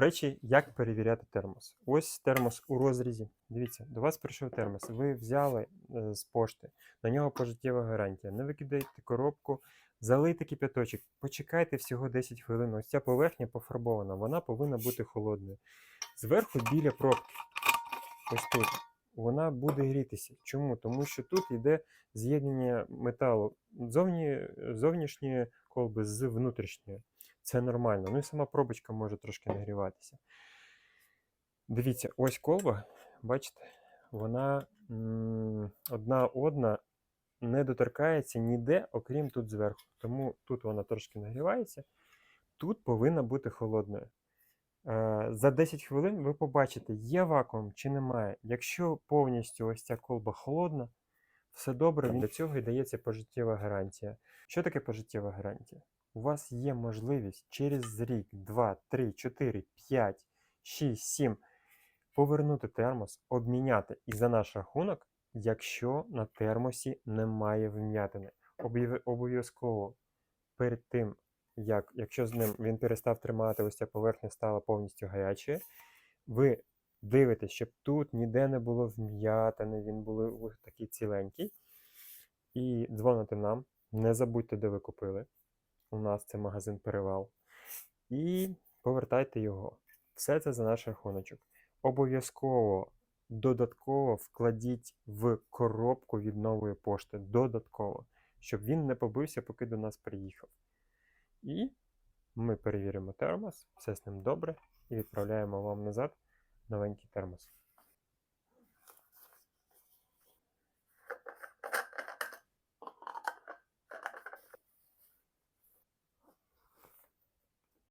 До речі, як перевіряти термос? Ось термос у розрізі. Дивіться, до вас прийшов термос. Ви взяли е, з пошти, на нього пожиттєва гарантія. Не викидайте коробку, залийте кипяточок, почекайте всього 10 хвилин. Ось ця поверхня пофарбована, вона повинна бути холодною. Зверху біля пробки, ось тут, вона буде грітися. Чому? Тому що тут йде з'єднання металу зовні, зовнішньої колби з внутрішньої. Це нормально. Ну і сама пробочка може трошки нагріватися. Дивіться, ось колба, бачите, вона одна одна не доторкається ніде, окрім тут зверху. Тому тут вона трошки нагрівається, тут повинна бути холодною. Е, За 10 хвилин ви побачите, є вакуум чи немає. Якщо повністю ось ця колба холодна, все добре, для цього і дається пожиттєва гарантія. Що таке пожиттєва гарантія? У вас є можливість через рік, 2, 3, 4, 5, 6, 7 повернути термос, обміняти і за наш рахунок, якщо на термосі немає вм'ятини. Обов'язково перед тим, як, якщо з ним він перестав тримати, ось ця поверхня стала повністю гарячою, ви дивитесь, щоб тут ніде не було вм'ятини, він був такий ціленький. І дзвоните нам. Не забудьте, де ви купили. У нас це магазин Перевал. І повертайте його. Все це за наш рахуночок. Обов'язково додатково вкладіть в коробку від нової пошти. Додатково, щоб він не побився, поки до нас приїхав. І ми перевіримо термос, все з ним добре, і відправляємо вам назад новенький термос.